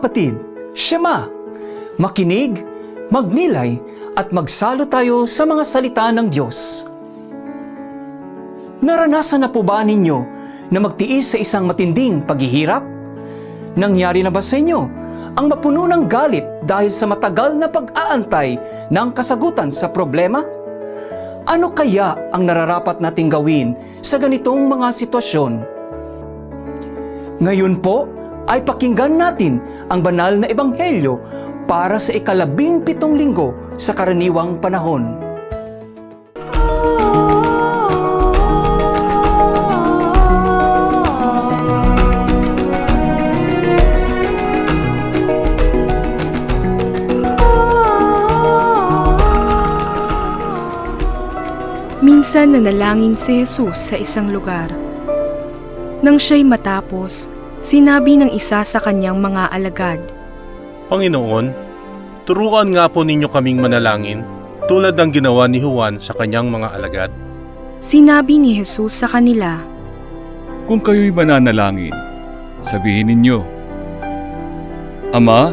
Kapatid, Shema, makinig, magnilay at magsalo tayo sa mga salita ng Diyos. Naranasan na po ba ninyo na magtiis sa isang matinding paghihirap? Nangyari na ba sa inyo ang mapuno ng galit dahil sa matagal na pag-aantay ng kasagutan sa problema? Ano kaya ang nararapat nating gawin sa ganitong mga sitwasyon? Ngayon po ay pakinggan natin ang banal na ebanghelyo para sa ikalabing pitong linggo sa karaniwang panahon. Minsan nanalangin si Jesus sa isang lugar. Nang siya'y matapos, sinabi ng isa sa kanyang mga alagad, Panginoon, turuan nga po ninyo kaming manalangin tulad ng ginawa ni Juan sa kanyang mga alagad. Sinabi ni Jesus sa kanila, Kung kayo'y mananalangin, sabihin ninyo, Ama,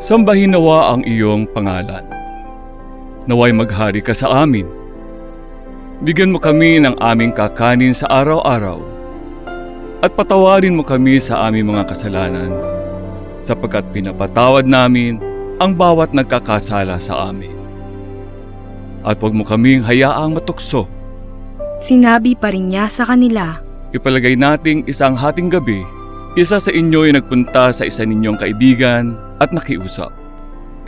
sambahin nawa ang iyong pangalan. Naway maghari ka sa amin. Bigyan mo kami ng aming kakanin sa araw-araw. At patawarin mo kami sa aming mga kasalanan, sapagkat pinapatawad namin ang bawat nagkakasala sa amin. At huwag mo kaming hayaang matukso Sinabi pa rin niya sa kanila, Ipalagay nating isang hating gabi, isa sa inyo ay nagpunta sa isa ninyong kaibigan at nakiusap.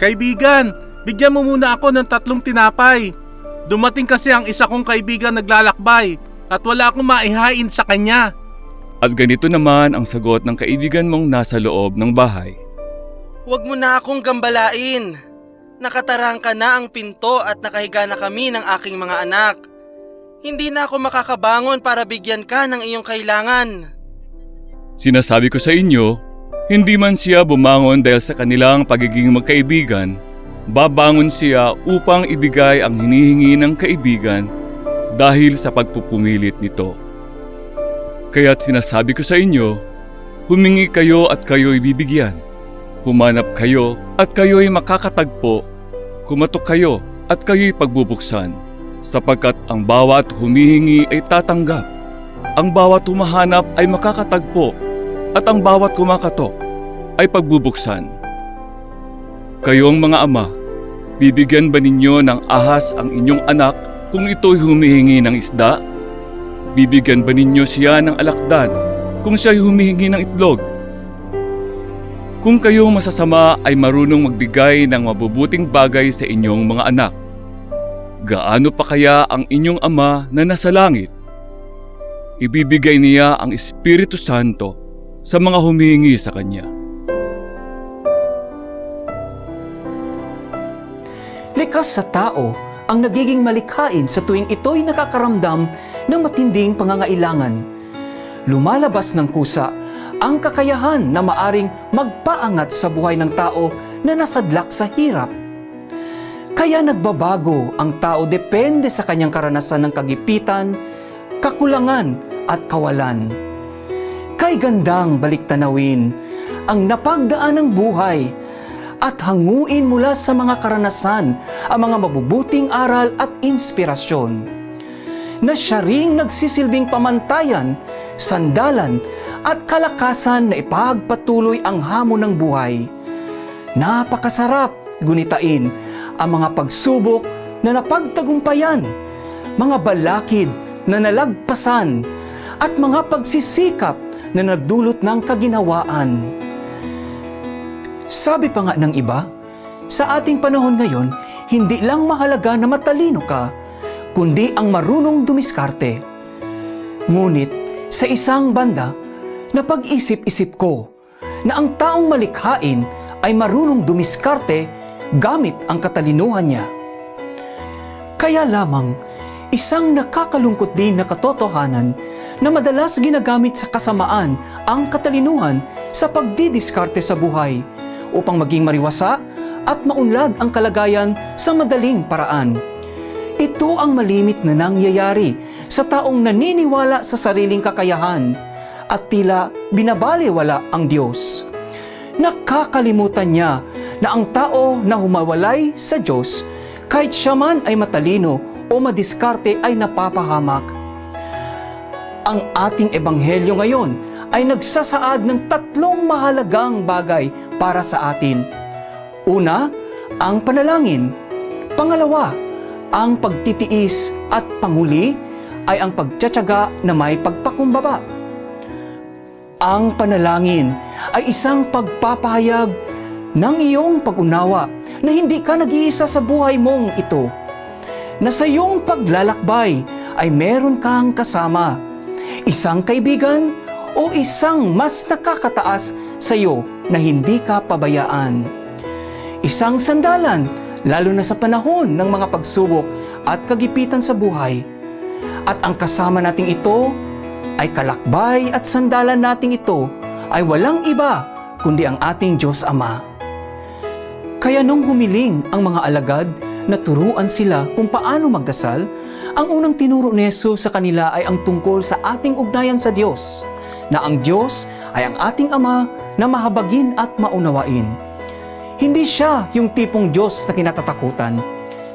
Kaibigan, bigyan mo muna ako ng tatlong tinapay. Dumating kasi ang isa kong kaibigan naglalakbay at wala akong maihain sa kanya. At ganito naman ang sagot ng kaibigan mong nasa loob ng bahay. Huwag mo na akong gambalain. Nakatarangka na ang pinto at nakahiga na kami ng aking mga anak. Hindi na ako makakabangon para bigyan ka ng iyong kailangan. Sinasabi ko sa inyo, hindi man siya bumangon dahil sa kanilang pagiging magkaibigan, babangon siya upang ibigay ang hinihingi ng kaibigan dahil sa pagpupumilit nito. Kaya't sinasabi ko sa inyo, humingi kayo at kayo'y bibigyan. Humanap kayo at kayo'y makakatagpo. Kumatok kayo at kayo'y pagbubuksan. Sapagkat ang bawat humihingi ay tatanggap. Ang bawat humahanap ay makakatagpo at ang bawat kumakatok ay pagbubuksan. Kayong mga ama, bibigyan ba ninyo ng ahas ang inyong anak kung ito'y humihingi ng isda? Bibigyan ba ninyo siya ng alakdan kung siya'y humihingi ng itlog? Kung kayong masasama ay marunong magbigay ng mabubuting bagay sa inyong mga anak, gaano pa kaya ang inyong ama na nasa langit? Ibibigay niya ang Espiritu Santo sa mga humihingi sa Kanya. Likas sa tao ang nagiging malikhain sa tuwing ito'y nakakaramdam ng matinding pangangailangan. Lumalabas ng kusa ang kakayahan na maaring magpaangat sa buhay ng tao na nasadlak sa hirap. Kaya nagbabago ang tao depende sa kanyang karanasan ng kagipitan, kakulangan at kawalan. Kay gandang baliktanawin ang napagdaan ng buhay at hanguin mula sa mga karanasan ang mga mabubuting aral at inspirasyon na siya ring nagsisilbing pamantayan, sandalan at kalakasan na ipagpatuloy ang hamon ng buhay. Napakasarap gunitain ang mga pagsubok na napagtagumpayan, mga balakid na nalagpasan, at mga pagsisikap na nagdulot ng kaginawaan. Sabi pa nga ng iba, sa ating panahon ngayon, hindi lang mahalaga na matalino ka, kundi ang marunong dumiskarte. Ngunit sa isang banda, napag-isip-isip ko na ang taong malikhain ay marunong dumiskarte gamit ang katalinuhan niya. Kaya lamang, isang nakakalungkot din na katotohanan na madalas ginagamit sa kasamaan ang katalinuhan sa pagdidiskarte sa buhay upang maging mariwasa at maunlad ang kalagayan sa madaling paraan. Ito ang malimit na nangyayari sa taong naniniwala sa sariling kakayahan at tila binabaliwala ang Diyos. nakakalimutan niya na ang tao na humawalay sa Diyos, kahit siya man ay matalino o madiskarte ay napapahamak. Ang ating ebanghelyo ngayon ay nagsasaad ng tatlong mahalagang bagay para sa atin. Una, ang panalangin. Pangalawa, ang pagtitiis at panguli ay ang pagtsatsaga na may pagpakumbaba. Ang panalangin ay isang pagpapahayag ng iyong pag-unawa na hindi ka nag-iisa sa buhay mong ito. Na sa iyong paglalakbay ay meron kang kasama. Isang kaibigan o isang mas nakakataas sa iyo na hindi ka pabayaan. Isang sandalan, lalo na sa panahon ng mga pagsubok at kagipitan sa buhay. At ang kasama nating ito ay kalakbay at sandalan nating ito ay walang iba kundi ang ating Diyos Ama. Kaya nung humiling ang mga alagad na turuan sila kung paano magdasal, ang unang tinuro ni Jesus sa kanila ay ang tungkol sa ating ugnayan sa Diyos, na ang Diyos ay ang ating Ama na mahabagin at maunawain. Hindi siya yung tipong Diyos na kinatatakutan,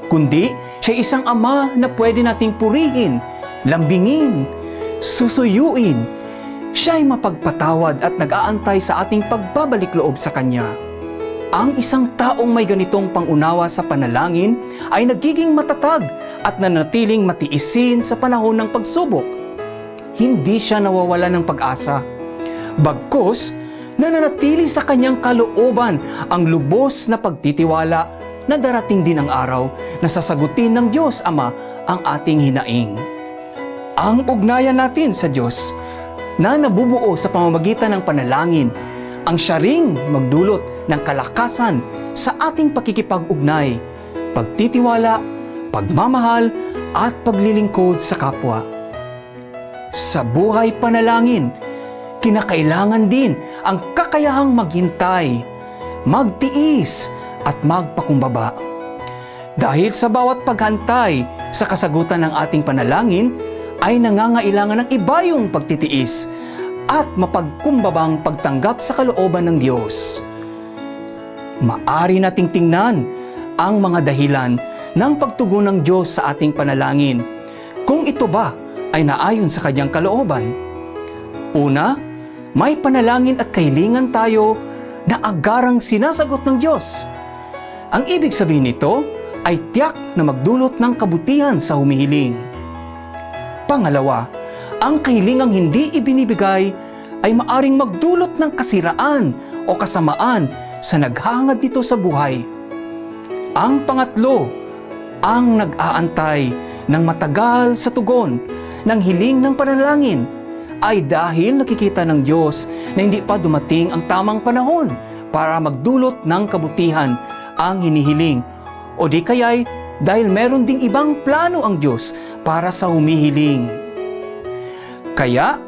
kundi siya isang Ama na pwede nating purihin, lambingin, susuyuin. Siya ay mapagpatawad at nag-aantay sa ating pagbabalik loob sa Kanya. Ang isang taong may ganitong pangunawa sa panalangin ay nagiging matatag at nanatiling matiisin sa panahon ng pagsubok. Hindi siya nawawala ng pag-asa. Bagkus, nananatili sa kanyang kalooban ang lubos na pagtitiwala na darating din ang araw na sasagutin ng Diyos Ama ang ating hinaing. Ang ugnayan natin sa Diyos na nabubuo sa pamamagitan ng panalangin ang siya ring magdulot ng kalakasan sa ating pakikipag-ugnay, pagtitiwala, pagmamahal, at paglilingkod sa kapwa. Sa buhay panalangin, kinakailangan din ang kakayahang maghintay, magtiis, at magpakumbaba. Dahil sa bawat paghantay sa kasagutan ng ating panalangin, ay nangangailangan ng iba yung pagtitiis at mapagkumbabang pagtanggap sa kalooban ng Diyos. Maari nating tingnan ang mga dahilan ng pagtugon ng Diyos sa ating panalangin kung ito ba ay naayon sa kanyang kalooban. Una, may panalangin at kahilingan tayo na agarang sinasagot ng Diyos. Ang ibig sabihin nito ay tiyak na magdulot ng kabutihan sa humihiling. Pangalawa, ang kahilingang hindi ibinibigay ay maaring magdulot ng kasiraan o kasamaan sa naghangad nito sa buhay. Ang pangatlo, ang nag-aantay ng matagal sa tugon ng hiling ng panalangin ay dahil nakikita ng Diyos na hindi pa dumating ang tamang panahon para magdulot ng kabutihan ang hinihiling o di kaya'y dahil meron ding ibang plano ang Diyos para sa humihiling. Kaya,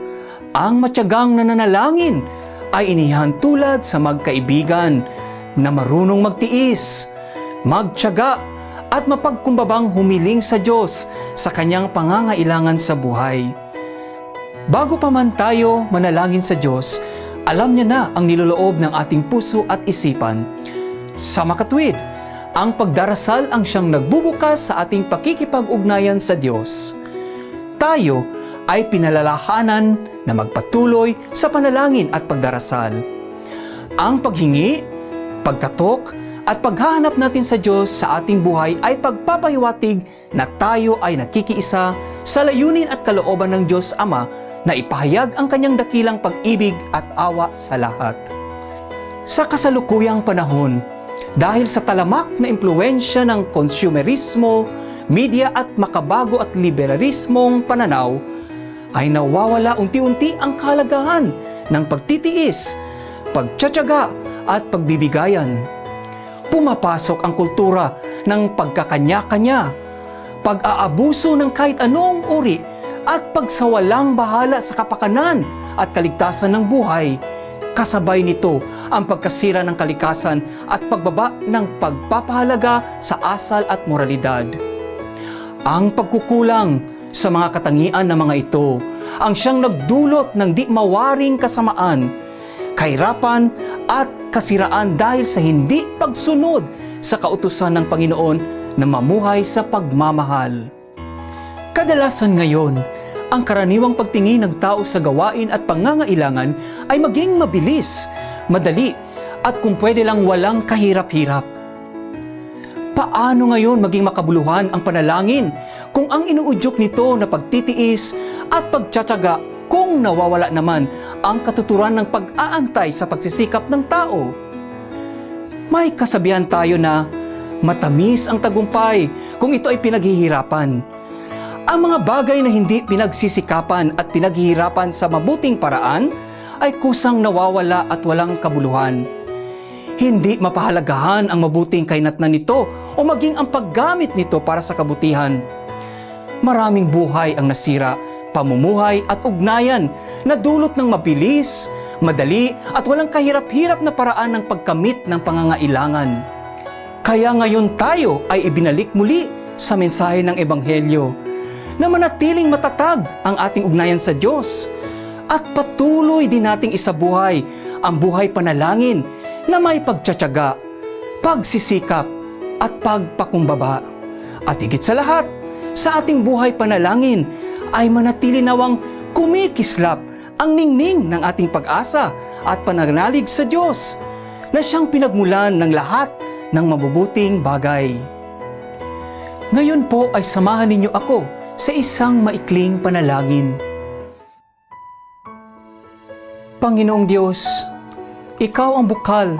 ang matyagang nananalangin ay inihan tulad sa magkaibigan na marunong magtiis, magtyaga at mapagkumbabang humiling sa Diyos sa kanyang pangangailangan sa buhay. Bago pa man tayo manalangin sa Diyos, alam niya na ang niloloob ng ating puso at isipan. Sa makatwid, ang pagdarasal ang siyang nagbubukas sa ating pakikipag-ugnayan sa Diyos. Tayo ay pinalalahanan na magpatuloy sa panalangin at pagdarasal. Ang paghingi, pagkatok, at paghahanap natin sa Diyos sa ating buhay ay pagpapahiwatig na tayo ay nakikiisa sa layunin at kalooban ng Diyos Ama na ipahayag ang kanyang dakilang pag-ibig at awa sa lahat. Sa kasalukuyang panahon, dahil sa talamak na impluensya ng konsumerismo, media at makabago at liberalismong pananaw, ay nawawala unti-unti ang kalagahan ng pagtitiis, pagtsatsaga at pagbibigayan. Pumapasok ang kultura ng pagkakanya-kanya, pag-aabuso ng kahit anong uri at pagsawalang bahala sa kapakanan at kaligtasan ng buhay. Kasabay nito ang pagkasira ng kalikasan at pagbaba ng pagpapahalaga sa asal at moralidad. Ang pagkukulang sa mga katangian ng mga ito ang siyang nagdulot ng di mawaring kasamaan, kahirapan at kasiraan dahil sa hindi pagsunod sa kautusan ng Panginoon na mamuhay sa pagmamahal. Kadalasan ngayon, ang karaniwang pagtingin ng tao sa gawain at pangangailangan ay maging mabilis, madali, at kung pwede lang walang kahirap-hirap. Paano ngayon maging makabuluhan ang panalangin kung ang inuudyok nito na pagtitiis at pagtsatsaga kung nawawala naman ang katuturan ng pag-aantay sa pagsisikap ng tao? May kasabihan tayo na matamis ang tagumpay kung ito ay pinaghihirapan. Ang mga bagay na hindi pinagsisikapan at pinaghihirapan sa mabuting paraan ay kusang nawawala at walang kabuluhan. Hindi mapahalagahan ang mabuting kainatnan nito o maging ang paggamit nito para sa kabutihan. Maraming buhay ang nasira, pamumuhay at ugnayan na dulot ng mabilis, madali at walang kahirap-hirap na paraan ng pagkamit ng pangangailangan. Kaya ngayon tayo ay ibinalik muli sa mensahe ng Ebanghelyo na manatiling matatag ang ating ugnayan sa Diyos at patuloy din nating isabuhay ang buhay panalangin na may pagtsatsaga, pagsisikap at pagpakumbaba. At higit sa lahat, sa ating buhay panalangin ay manatili nawang kumikislap ang ningning ng ating pag-asa at pananalig sa Diyos na siyang pinagmulan ng lahat ng mabubuting bagay. Ngayon po ay samahan ninyo ako sa isang maikling panalangin. Panginoong Diyos, Ikaw ang bukal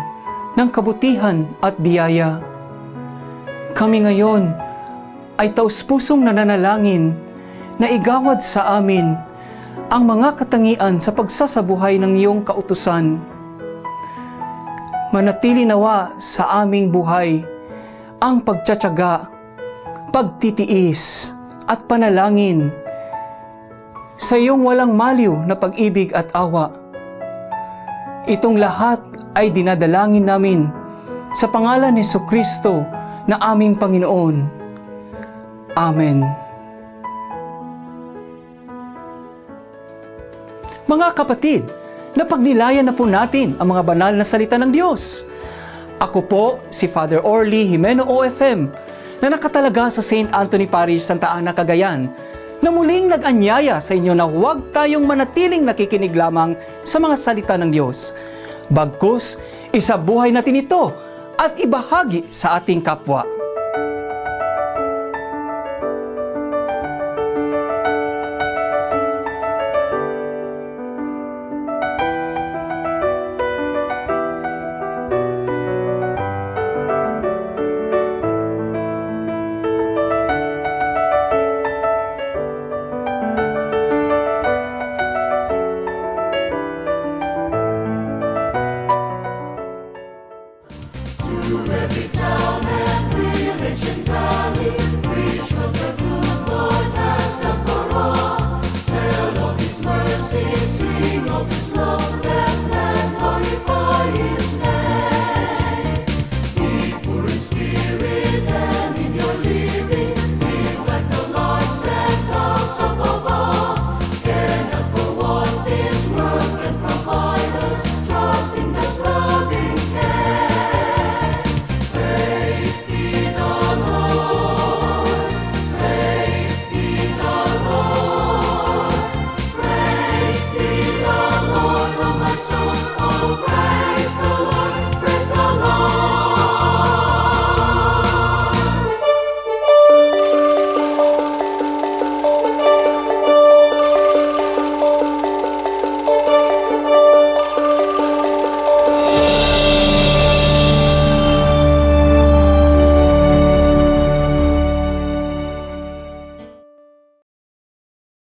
ng kabutihan at biyaya. Kami ngayon ay taus-pusong nananalangin na igawad sa amin ang mga katangian sa pagsasabuhay ng iyong kautusan. Manatili nawa sa aming buhay ang pagtsatsaga, pagtitiis at panalangin sa iyong walang maliw na pag-ibig at awa. Itong lahat ay dinadalangin namin sa pangalan ni Kristo na aming Panginoon. Amen. Mga kapatid, napagnilayan na po natin ang mga banal na salita ng Diyos. Ako po si Father Orly Jimeno OFM na nakatalaga sa St. Anthony Parish, Santa Ana, Cagayan na muling nag-anyaya sa inyo na huwag tayong manatiling nakikinig lamang sa mga salita ng Diyos. Bagkus, isabuhay natin ito at ibahagi sa ating kapwa.